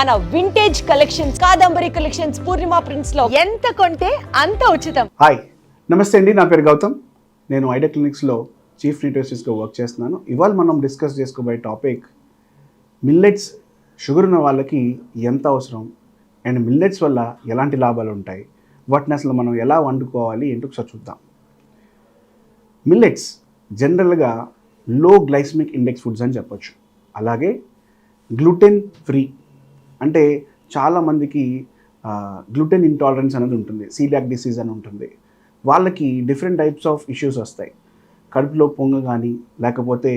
మన vintage collections Kadambari collections Purnima ప్రింట్స్లో ఎంత కొంటే అంత ఉచితం. హాయ్ నమస్తే అండి నా పేరు గౌతమ్. నేను ఐడియా క్లినిక్స్లో చీఫ్ న్యూట్రిషనిస్ట్గా వర్క్ చేస్తున్నాను. ఇవాళ మనం డిస్కస్ చేసుకోబోయే టాపిక్ మిల్లెట్స్ షుగర్ ఉన్న వాళ్ళకి ఎంత అవసరం? అండ్ మిల్లెట్స్ వల్ల ఎలాంటి లాభాలు ఉంటాయి? వాటిని అసలు మనం ఎలా వండుకోవాలి? ఏంటో ఒకసారి చూద్దాం. మిల్లెట్స్ జనరల్గా లో గ్లైసమిక్ ఇండెక్స్ ఫుడ్స్ అని చెప్పొచ్చు. అలాగే గ్లూటెన్ ఫ్రీ అంటే చాలామందికి గ్లూటెన్ ఇంటాలరెన్స్ అనేది ఉంటుంది సీలియాక్ డిసీజ్ అని ఉంటుంది. వాళ్ళకి డిఫరెంట్ టైప్స్ ఆఫ్ ఇష్యూస్ వస్తాయి. కడుపులో పొంగ కానీ లేకపోతే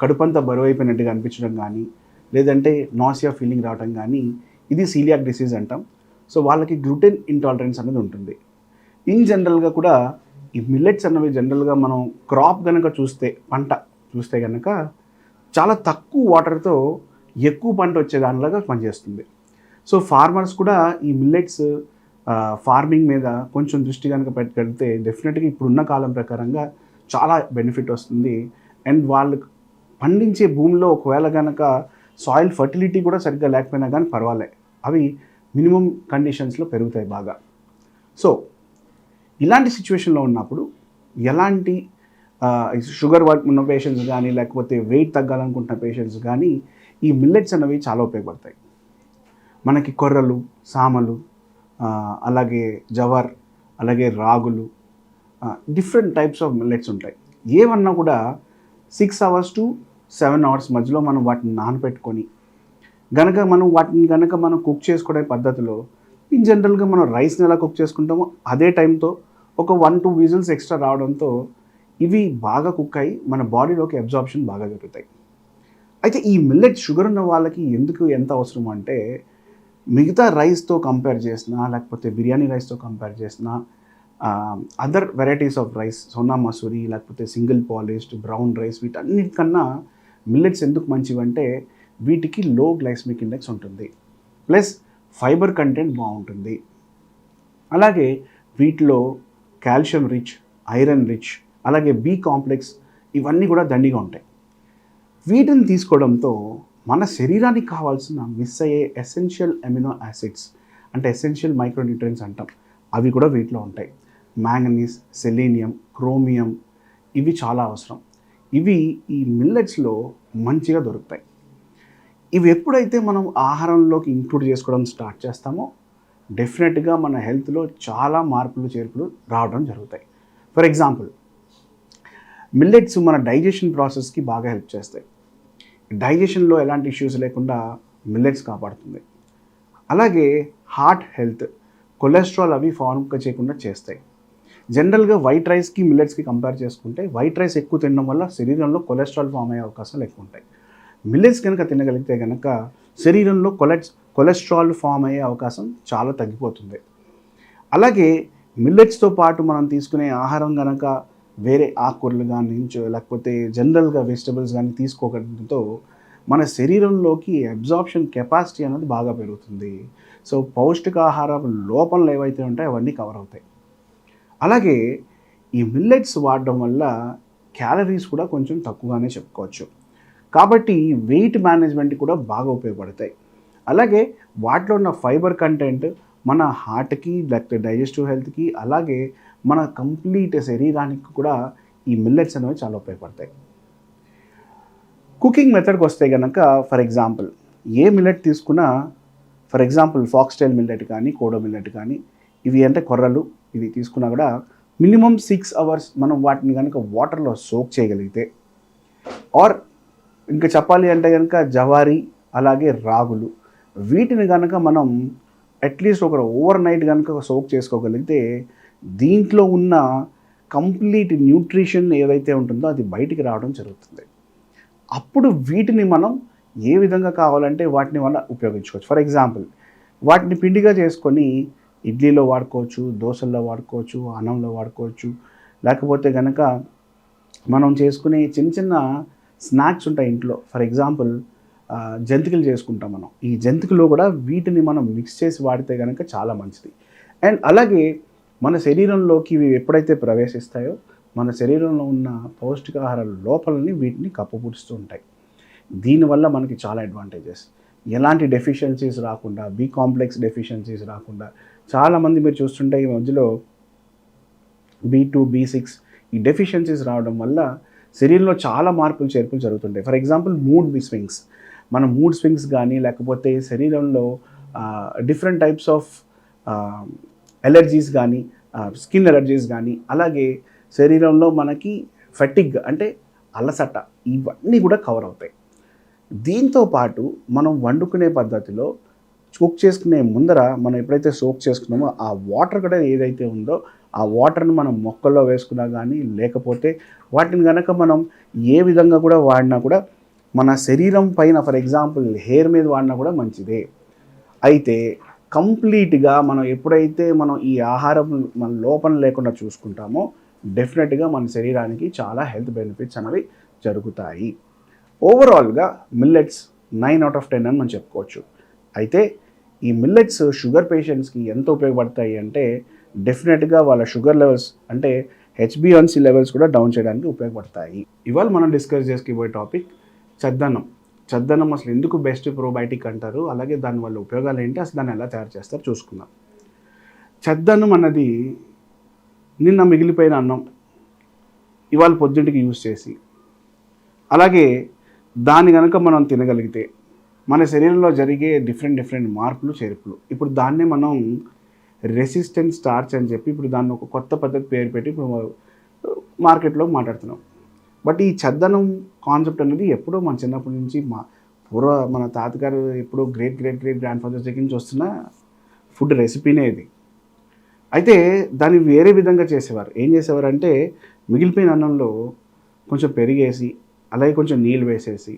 కడుపంతా బరువు అయిపోయినట్టుగా అనిపించడం కానీ లేదంటే నాసియా ఫీలింగ్ రావడం కానీ ఇది సీలియాక్ డిసీజ్ అంటాం. సో వాళ్ళకి గ్లూటెన్ ఇంటాలరెన్స్ అనేది ఉంటుంది. ఇన్ జనరల్గా కూడా ఈ మిల్లెట్స్ అన్నవి జనరల్గా మనం క్రాప్ కనుక చూస్తే పంట చూస్తే కనుక చాలా తక్కువ వాటర్తో ఎక్కువ పంట వచ్చే దానిలాగా పనిచేస్తుంది. సో ఫార్మర్స్ కూడా ఈ మిల్లెట్స్ ఫార్మింగ్ మీద కొంచెం దృష్టి కనుక పెట్టగలిగితే డెఫినెట్గా ఇప్పుడున్న కాలం ప్రకారంగా చాలా బెనిఫిట్ వస్తుంది. అండ్ వాళ్ళు పండించే భూమిలో ఒకవేళ కనుక సాయిల్ ఫర్టిలిటీ కూడా సరిగ్గా లేకపోయినా కానీ పర్వాలే. అవి మినిమం కండిషన్స్లో పెరుగుతాయి బాగా. సో ఇలాంటి సిచ్యువేషన్లో ఉన్నప్పుడు ఎలాంటి షుగర్ వర్క్ ఉన్న పేషెంట్స్ కానీ లేకపోతే వెయిట్ తగ్గాలనుకుంటున్న పేషెంట్స్ కానీ ఈ మిల్లెట్స్ అనేవి చాలా ఉపయోగపడతాయి. మనకి కొర్రలు సామలు అలాగే జవర్ అలాగే రాగులు డిఫరెంట్ టైప్స్ ఆఫ్ మిల్లెట్స్ ఉంటాయి. ఏమన్నా కూడా six hours to seven hours మధ్యలో మనం వాటిని నానబెట్టుకొని గనక మనం వాటిని గనక మనం కుక్ చేసుకునే పద్ధతిలో ఇన్ జనరల్గా మనం రైస్ని ఎలా కుక్ చేసుకుంటామో అదే టైంతో ఒక వన్ టూ విజిల్స్ ఎక్స్ట్రా రావడంతో ఇవి బాగా కుక్ అయ్యి మన బాడీలోకి అబ్జార్ప్షన్ బాగా జరుగుతాయి. అయితే ఈ మిల్లెట్ షుగర్ ఉన్న వాళ్ళకి ఎందుకు ఎంత అవసరం అంటే మిగతా రైస్తో కంపేర్ చేసినా లేకపోతే బిర్యానీ రైస్తో కంపేర్ చేసినా other varieties of rice Sona Masuri లేకపోతే సింగిల్ పాలిష్డ్ బ్రౌన్ రైస్ వీటన్నిటికన్నా మిల్లెట్స్ ఎందుకు మంచివంటే వీటికి లో గ్లైస్మిక్ ఇండెక్స్ ఉంటుంది. ప్లస్ ఫైబర్ కంటెంట్ బాగుంటుంది. అలాగే వీటిలో కాల్షియం రిచ్ ఐరన్ రిచ్ అలాగే బి కాంప్లెక్స్ ఇవన్నీ కూడా దండిగా ఉంటాయి. వీటిని తీసుకోవడంతో మన శరీరానికి కావాల్సిన మిస్ అయ్యే ఎసెన్షియల్ అమినో యాసిడ్స్ అంటే ఎసెన్షియల్ మైక్రోన్యూట్రియన్స్ అంటాం అవి కూడా వీటిలో ఉంటాయి. మ్యాంగనీస్ సెలీనియం క్రోమియం ఇవి చాలా అవసరం. ఇవి ఈ మిల్లెట్స్లో మంచిగా దొరుకుతాయి. ఇవి ఎప్పుడైతే మనం ఆహారంలోకి ఇంక్లూడ్ చేసుకోవడం స్టార్ట్ చేస్తామో డెఫినెట్గా మన హెల్త్లో చాలా మార్పులు చేర్పులు రావడం జరుగుతాయి. ఫర్ ఎగ్జాంపుల్ మిల్లెట్స్ మన డైజెషన్ ప్రాసెస్కి బాగా హెల్ప్ చేస్తాయి. డైజెషన్లో ఎలాంటి ఇష్యూస్ లేకుండా మిల్లెట్స్ కాపాడుతుంది. అలాగే హార్ట్ హెల్త్ కొలెస్ట్రాల్ అవి ఫామ్ చేయకుండా చేస్తాయి. జనరల్గా వైట్ రైస్కి మిల్లెట్స్కి కంపేర్ చేసుకుంటే వైట్ రైస్ ఎక్కువ తినడం వల్ల శరీరంలో కొలెస్ట్రాల్ ఫామ్ అయ్యే అవకాశాలు ఎక్కువ ఉంటాయి. మిల్లెట్స్ కనుక తినగలిగితే కనుక శరీరంలో కొలెస్ కొలెస్ట్రాల్ ఫామ్ అయ్యే అవకాశం చాలా తగ్గిపోతుంది. అలాగే మిల్లెట్స్తో పాటు మనం తీసుకునే ఆహారం కనుక వేరే ఆకుకూరలు కానీ లేకపోతే జనరల్గా వెజిటబుల్స్ కానీ తీసుకోకడంతో మన శరీరంలోకి అబ్జార్ప్షన్ కెపాసిటీ అనేది బాగా పెరుగుతుంది. సో పౌష్టికాహార లోపంలో ఏవైతే ఉంటాయో అవన్నీ కవర్ అవుతాయి. అలాగే ఈ మిల్లెట్స్ వాడడం వల్ల క్యాలరీస్ కూడా కొంచెం తక్కువగానే చెప్పుకోవచ్చు. కాబట్టి వెయిట్ మేనేజ్మెంట్ కూడా బాగా ఉపయోగపడతాయి. అలాగే వాటిలో ఉన్న ఫైబర్ కంటెంట్ మన హార్ట్కి లేకపోతే డైజెస్టివ్ హెల్త్కి అలాగే మన కంప్లీట్ శరీరానికి కూడా ఈ మిల్లెట్స్ అనేవి చాలా ఉపయోగపడతాయి. కుకింగ్ మెథడ్కి వస్తే కనుక ఫర్ ఎగ్జాంపుల్ ఏ మిల్లెట్ తీసుకున్నా ఫర్ ఎగ్జాంపుల్ ఫాక్స్టైల్ మిల్లెట్ కానీ కోడో మిల్లెట్ కానీ ఇవి అంటే కొర్రలు ఇవి తీసుకున్నా కూడా మినిమం సిక్స్ అవర్స్ మనం వాటిని కనుక వాటర్లో సోక్ చేయగలిగితే ఆర్ ఇంకా చెప్పాలి అంటే కనుక జవారి అలాగే రాగులు వీటిని కనుక మనం అట్లీస్ట్ ఒక ఓవర్ నైట్ కనుక సోక్ చేసుకోగలిగితే దీంట్లో ఉన్న కంప్లీట్ న్యూట్రిషన్ ఏదైతే ఉంటుందో అది బయటికి రావడం జరుగుతుంది. అప్పుడు వీటిని మనం ఏ విధంగా కావాలంటే వాటిని వల్ల ఉపయోగించుకోవచ్చు. ఫర్ ఎగ్జాంపుల్ వాటిని పిండిగా చేసుకొని ఇడ్లీలో వాడుకోవచ్చు దోశల్లో వాడుకోవచ్చు అన్నంలో వాడుకోవచ్చు లేకపోతే కనుక మనం చేసుకునే చిన్న చిన్న స్నాక్స్ ఉంటాయి ఇంట్లో. ఫర్ ఎగ్జాంపుల్ జంతికలు చేసుకుంటాం మనం. ఈ జంతికలో కూడా వీటిని మనం మిక్స్ చేసి వాడితే కనుక చాలా మంచిది. అండ్ అలాగే మన శరీరంలోకి ఇవి ఎప్పుడైతే ప్రవేశిస్తాయో మన శరీరంలో ఉన్న పౌష్టికాహార లోపలని వీటిని కప్పుపుడుస్తూ ఉంటాయి. దీనివల్ల మనకి చాలా అడ్వాంటేజెస్ ఎలాంటి డెఫిషియన్సీస్ రాకుండా బి కాంప్లెక్స్ డెఫిషియన్సీస్ రాకుండా చాలామంది మీరు చూస్తుంటే ఈ మధ్యలో బీ టూ బీ సిక్స్ ఈ డెఫిషియన్సీస్ రావడం వల్ల శరీరంలో చాలా మార్పులు చేర్పులు జరుగుతుంటాయి. For example mood B swings మన మూడ్ స్వింగ్స్ కానీ లేకపోతే శరీరంలో డిఫరెంట్ టైప్స్ ఆఫ్ ఎలర్జీస్ కానీ స్కిన్ ఎలర్జీస్ కానీ అలాగే శరీరంలో మనకి ఫెటిగ్ అంటే అలసట ఇవన్నీ కూడా కవర్ అవుతాయి. దీంతో పాటు మనం వండుకునే పద్ధతిలో కుక్ చేసుకునే ముందర మనం ఎప్పుడైతే సోక్ చేసుకున్నామో ఆ వాటర్ కూడా ఏదైతే ఉందో ఆ వాటర్ని మనం మొక్కల్లో వేసుకున్నా కానీ లేకపోతే వాటిని కనుక మనం ఏ విధంగా కూడా వాడినా కూడా మన శరీరం పైన ఫర్ ఎగ్జాంపుల్ హెయిర్ మీద వాడినా కూడా మంచిదే. అయితే కంప్లీట్గా మనం ఎప్పుడైతే మనం ఈ ఆహారం మన లోపం లేకుండా చూసుకుంటామో డెఫినెట్గా మన శరీరానికి చాలా హెల్త్ బెనిఫిట్స్ అనేవి జరుగుతాయి. ఓవరాల్గా millets nine out of ten అని మనం చెప్పుకోవచ్చు. అయితే ఈ మిల్లెట్స్ షుగర్ పేషెంట్స్కి ఎంత ఉపయోగపడతాయి అంటే డెఫినెట్గా వాళ్ళ షుగర్ లెవెల్స్ అంటే హెచ్బిఎన్సి లెవెల్స్ కూడా డౌన్ చేయడానికి ఉపయోగపడతాయి. ఇవాళ మనం డిస్కస్ చేసుకుపోయే టాపిక్ చద్దన్నం. చద్దనం అసలు ఎందుకు బెస్ట్ ప్రోబయాటిక్ అంటారు? అలాగే దానివల్ల ఉపయోగాలు ఏంటి? అసలు దాన్ని ఎలా తయారు చేస్తారు? చూసుకుందాం. చద్దనం అన్నది నిన్న మిగిలిపోయిన అన్నం. ఇవాళ పొద్దుంటికి యూజ్ చేసి. అలాగే దాన్ని కనుక మనం తినగలిగితే మన శరీరంలో జరిగే డిఫరెంట్ డిఫరెంట్ మార్పులు చేర్పులు. ఇప్పుడు దాన్నే మనం రెసిస్టెంట్ స్టార్చ్ అని చెప్పి ఇప్పుడు దాన్ని ఒక కొత్త పద్ధతి పేరు పెట్టి ఇప్పుడు మార్కెట్లో మాట్లాడుతున్నాం. బట్ ఈ చద్దనం కాన్సెప్ట్ అనేది ఎప్పుడో మన చిన్నప్పటి నుంచి మా పూర్వ మన తాతగారు ఎప్పుడో great great great grandfathers దగ్గర నుంచి వస్తున్న ఫుడ్ రెసిపీనే ఇది. అయితే దాన్ని వేరే విధంగా చేసేవారు. ఏం చేసేవారు అంటే మిగిలిపోయిన అన్నంలో కొంచెం పెరిగేసి అలాగే కొంచెం నీళ్ళు వేసేసి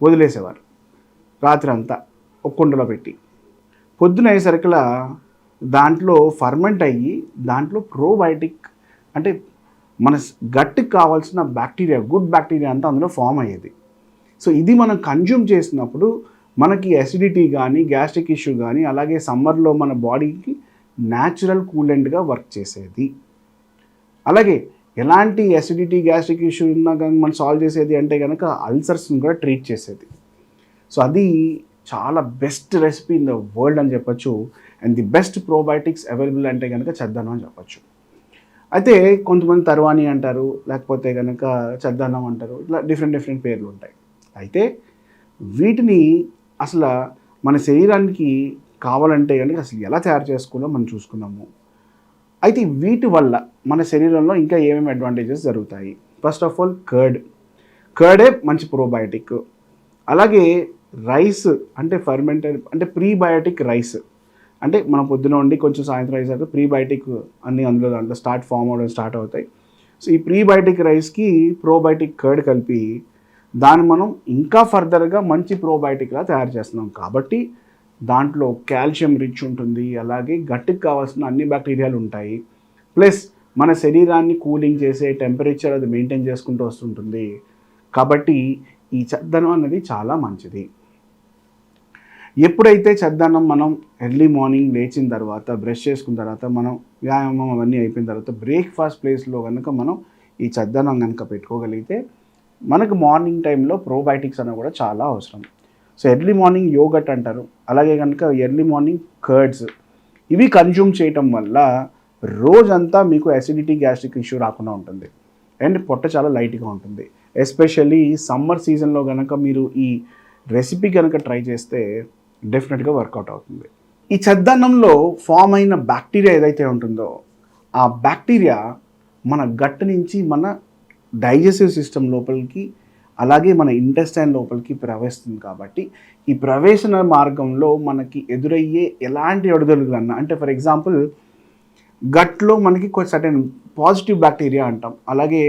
వదిలేసేవారు. రాత్రి అంతా ఒక కుండలో పెట్టి. పొద్దున అయ్యేసరికలా దాంట్లో ఫర్మెంట్ అయ్యి దాంట్లో ప్రోబయోటిక్ అంటే మన గట్టుకు కావాల్సిన బ్యాక్టీరియా గుడ్ బ్యాక్టీరియా అంతా అందులో ఫామ్ అయ్యేది. సో ఇది మనం కన్జ్యూమ్ చేసినప్పుడు మనకి అసిడిటీ కానీ గ్యాస్ట్రిక్ ఇష్యూ కానీ అలాగే సమ్మర్లో మన బాడీకి న్యాచురల్ కూలెంట్గా వర్క్ చేసేది. అలాగే ఎలాంటి అసిడిటీ గ్యాస్ట్రిక్ ఇష్యూ ఉన్నా కానీ మనం సాల్వ్ చేసేది అంటే కనుక అల్సర్స్ని కూడా ట్రీట్ చేసేది. సో అది చాలా best recipe in the world అని చెప్పొచ్చు. And the best probiotics available అంటే కనుక చెద్దాను అని చెప్పొచ్చు. అయితే కొంతమంది తర్వాణి అంటారు లేకపోతే కనుక చద్దన్నం అంటారు ఇట్లా డిఫరెంట్ డిఫరెంట్ పేర్లు ఉంటాయి. అయితే వీటిని అసలు మన శరీరానికి కావాలంటే కనుక అసలు ఎలా తయారు చేసుకోవాలో మనం చూసుకున్నాము అయితే వీటి వల్ల మన శరీరంలో ఇంకా ఏమేమి అడ్వాంటేజెస్ జరుగుతాయి? ఫస్ట్ ఆఫ్ ఆల్ కర్డ్ కర్డే మంచి ప్రోబయోటిక్ అలాగే రైస్ అంటే ఫర్మెంటెడ్ అంటే ప్రీబయోటిక్ రైస్ అంటే మనం పొద్దున ఉండి కొంచెం సాయంత్రం అయ్యేసరికి ప్రీబయోటిక్ అన్ని అందులో దాంట్లో స్టార్ట్ ఫామ్ అవడం స్టార్ట్ అవుతాయి. సో ఈ ప్రీబయోటిక్ రైస్కి ప్రోబయోటిక్ కర్డ్ కలిపి దాన్ని మనం ఇంకా ఫర్దర్గా మంచి ప్రోబయోటిక్గా తయారు చేస్తున్నాం. కాబట్టి దాంట్లో కాల్షియం రిచ్ ఉంటుంది అలాగే గట్టికి కావాల్సిన అన్ని బ్యాక్టీరియాలు ఉంటాయి. ప్లస్ మన శరీరాన్ని కూలింగ్ చేసే టెంపరేచర్ అది మెయింటైన్ చేసుకుంటూ వస్తుంటుంది. కాబట్టి ఈ చద్దనం అనేది చాలా మంచిది. ఎప్పుడైతే చద్దన్నం మనం ఎర్లీ మార్నింగ్ లేచిన తర్వాత బ్రష్ చేసుకున్న తర్వాత మనం వ్యాయామం అవన్నీ అయిపోయిన తర్వాత బ్రేక్ఫాస్ట్ ప్లేస్లో కనుక మనం ఈ చద్దన్నం కనుక పెట్టుకోగలిగితే మనకు మార్నింగ్ టైంలో ప్రోబయాటిక్స్ అనేవి కూడా చాలా అవసరం. సో ఎర్లీ మార్నింగ్ యోగట్ అంటారు. అలాగే కనుక ఎర్లీ మార్నింగ్ కర్డ్స్ ఇవి కన్జ్యూమ్ చేయటం వల్ల రోజంతా మీకు అసిడిటీ గ్యాస్ట్రిక్ ఇష్యూ రాకుండా ఉంటుంది. అండ్ పొట్ట చాలా లైట్గా ఉంటుంది. ఎస్పెషల్లీ సమ్మర్ సీజన్లో కనుక మీరు ఈ రెసిపీ కనుక ట్రై చేస్తే డెఫినెట్గా వర్కౌట్ అవుతుంది. ఈ చద్దన్నంలో ఫామ్ అయిన బ్యాక్టీరియా ఏదైతే ఉంటుందో ఆ బ్యాక్టీరియా మన గట్ నుంచి మన డైజెస్టివ్ సిస్టమ్ లోపలికి అలాగే మన ఇంటెస్టైన్ లోపలికి ప్రవేశిస్తుంది కాబట్టి ఈ ప్రవేశన మార్గంలో మనకి ఎదురయ్యే ఎలాంటి అడుగుదలుగులన్నా అంటే ఫర్ ఎగ్జాంపుల్ గట్లో మనకి కొంచెం సర్టెన్ పాజిటివ్ బ్యాక్టీరియా అంటాం అలాగే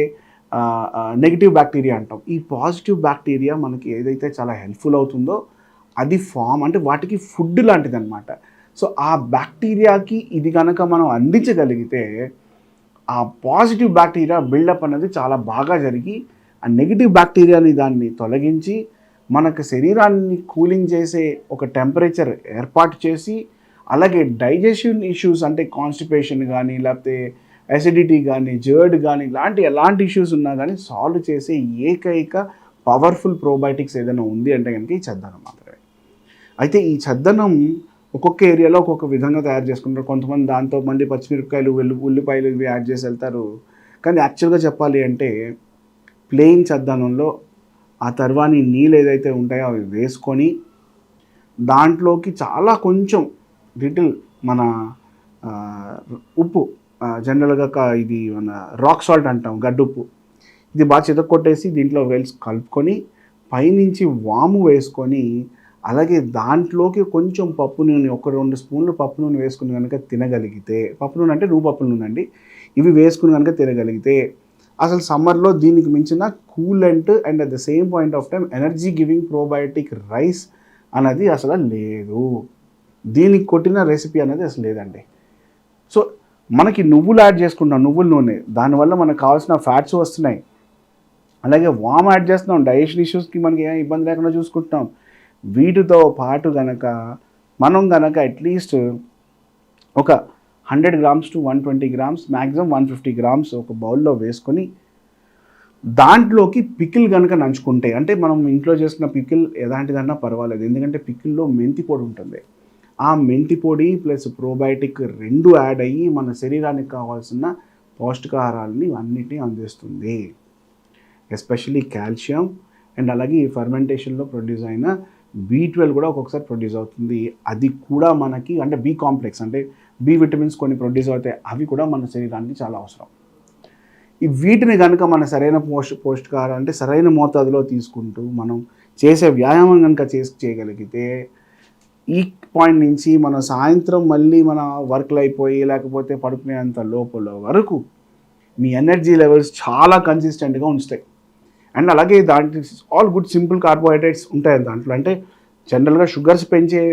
నెగిటివ్ బ్యాక్టీరియా అంటాం. ఈ పాజిటివ్ బ్యాక్టీరియా మనకి ఏదైతే చాలా హెల్ప్ఫుల్ అవుతుందో అది ఫామ్ అంటే వాటికి ఫుడ్ లాంటిది అనమాట సో ఆ బ్యాక్టీరియాకి ఇది కనుక మనం అందించగలిగితే ఆ పాజిటివ్ బ్యాక్టీరియా బిల్డప్ అనేది చాలా బాగా జరిగి ఆ నెగిటివ్ బ్యాక్టీరియాని దాన్ని తొలగించి మనకు శరీరాన్ని కూలింగ్ చేసే ఒక టెంపరేచర్ ఏర్పాటు చేసి అలాగే డైజెషన్ ఇష్యూస్ అంటే కాన్స్టిపేషన్ కానీ లేకపోతే అసిడిటీ కానీ జర్డ్ కానీ ఇలాంటి ఎలాంటి ఇష్యూస్ ఉన్నా కానీ సాల్వ్ చేసే ఏకైక పవర్ఫుల్ ప్రోబయోటిక్స్ ఏదైనా ఉంది అంటే కనుక ఈ చద్దనం అయితే ఈ చద్దనం ఒక్కొక్క ఏరియాలో ఒక్కొక్క విధంగా తయారు చేసుకుంటారు. కొంతమంది దాంతో మళ్ళీ పచ్చిమిరపకాయలు వెల్లు ఉల్లిపాయలు ఇవి యాడ్ చేసి వెళ్తారు కానీ యాక్చువల్గా చెప్పాలి అంటే ప్లెయిన్ చద్దనంలో ఆ తర్వాని నీళ్ళు ఏదైతే ఉంటాయో అవి వేసుకొని దాంట్లోకి చాలా కొంచెం లిటిల్ మన ఉప్పు జనరల్గా ఇది మన రాక్ సాల్ట్ అంటాం గడ్డుప్పు ఇది బాగా చితక్కొట్టేసి దీంట్లో వేల్స్ కలుపుకొని పైనుంచి వాము వేసుకొని అలాగే దాంట్లోకి కొంచెం పప్పు నూనె ఒక రెండు స్పూన్లు పప్పు నూనె వేసుకుని కనుక తినగలిగితే పప్పు నూనె అంటే రూపప్పు నూనె అండి ఇవి వేసుకుని కనుక తినగలిగితే అసలు సమ్మర్లో దీనికి మించిన coolant and at the same point of time energy giving probiotic rice అనేది అసలు లేదు. దీనికి కొట్టిన రెసిపీ అనేది అసలు లేదండి. సో మనకి నువ్వులు యాడ్ చేసుకుంటాం నువ్వుల నూనె. దానివల్ల మనకు కావాల్సిన ఫ్యాట్స్ వస్తున్నాయి. అలాగే వామ్ యాడ్ చేస్తున్నాం డైజెషన్ ఇష్యూస్కి మనకి ఏం ఇబ్బంది లేకుండా చూసుకుంటున్నాం. వీటితో పాటు గనక మనం గనక అట్లీస్ట్ ఒక hundred grams to one twenty grams maximum one fifty grams ఒక బౌల్లో వేసుకొని దాంట్లోకి పికిల్ కనుక నంచుకుంటే అంటే మనం ఇంట్లో చేసిన పికిల్ ఎలాంటిదన్నా పర్వాలేదు. ఎందుకంటే పికిల్లో మెంతి పొడి ఉంటుంది. ఆ మెంతి పొడి ప్లస్ ప్రోబయోటిక్ రెండు యాడ్ అయ్యి మన శరీరానికి కావాల్సిన పౌష్టికాహారాలని అన్నిటినీ అందిస్తుంది. ఎస్పెషల్లీ కాల్షియం అండ్ అలాగే ఈ ఫర్మెంటేషన్లో ప్రొడ్యూస్ అయిన బీ ట్వెల్వ్ కూడా ఒక్కొక్కసారి ప్రొడ్యూస్ అవుతుంది. అది కూడా మనకి అంటే బీ కాంప్లెక్స్ అంటే బి విటమిన్స్ కొన్ని ప్రొడ్యూస్ అవుతాయి. అవి కూడా మన శరీరానికి చాలా అవసరం. ఈ వీటిని కనుక మన సరైన పోష్ పోషకాహారం అంటే సరైన మోతాదులో తీసుకుంటూ మనం చేసే వ్యాయామం కనుక చేసి చేయగలిగితే ఈ పాయింట్ నుంచి మన సాయంత్రం మళ్ళీ మన వర్క్లు అయిపోయి లేకపోతే పడుకునేంత లోపల వరకు మీ ఎనర్జీ లెవెల్స్ చాలా కన్సిస్టెంట్గా ఉంచుతాయి. అండ్ అలాగే దాంట్లో ఆల్ గుడ్ సింపుల్ కార్బోహైడ్రేట్స్ ఉంటాయి దాంట్లో. అంటే జనరల్గా షుగర్స్ పెంచే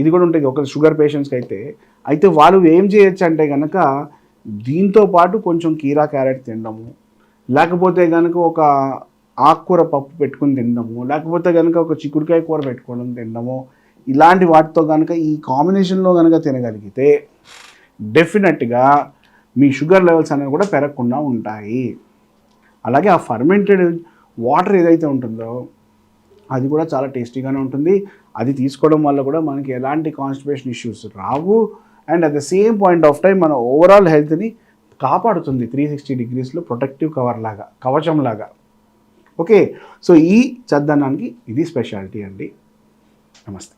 ఇది కూడా ఉంటుంది. ఒక షుగర్ పేషెంట్స్కి అయితే అయితే వాళ్ళు ఏం చేయొచ్చు అంటే కనుక దీంతో పాటు కొంచెం కీరా క్యారెట్ తినడము లేకపోతే కనుక ఒక ఆకుకూర పప్పు పెట్టుకుని తినడము లేకపోతే కనుక ఒక చిక్కుడుకాయ కూర పెట్టుకోవడం తినడము ఇలాంటి వాటితో కనుక ఈ కాంబినేషన్లో కనుక తినగలిగితే డెఫినెట్గా మీ షుగర్ లెవెల్స్ అనేవి కూడా పెరగకుండా ఉంటాయి. అలాగే ఆ ఫర్మెంటెడ్ వాటర్ ఏదైతే ఉంటుందో అది కూడా చాలా టేస్టీగానే ఉంటుంది. అది తీసుకోవడం వల్ల కూడా మనకి ఎలాంటి constipation issues Rao. And at the same point of time మన ఓవరాల్ హెల్త్ని కాపాడుతుంది త్రీ సిక్స్టీ డిగ్రీస్లో ప్రొటెక్టివ్ కవర్ లాగా కవచం లాగా. ఓకే సో ఈ చద్దనానికి ఇది స్పెషాలిటీ అండి. నమస్తే.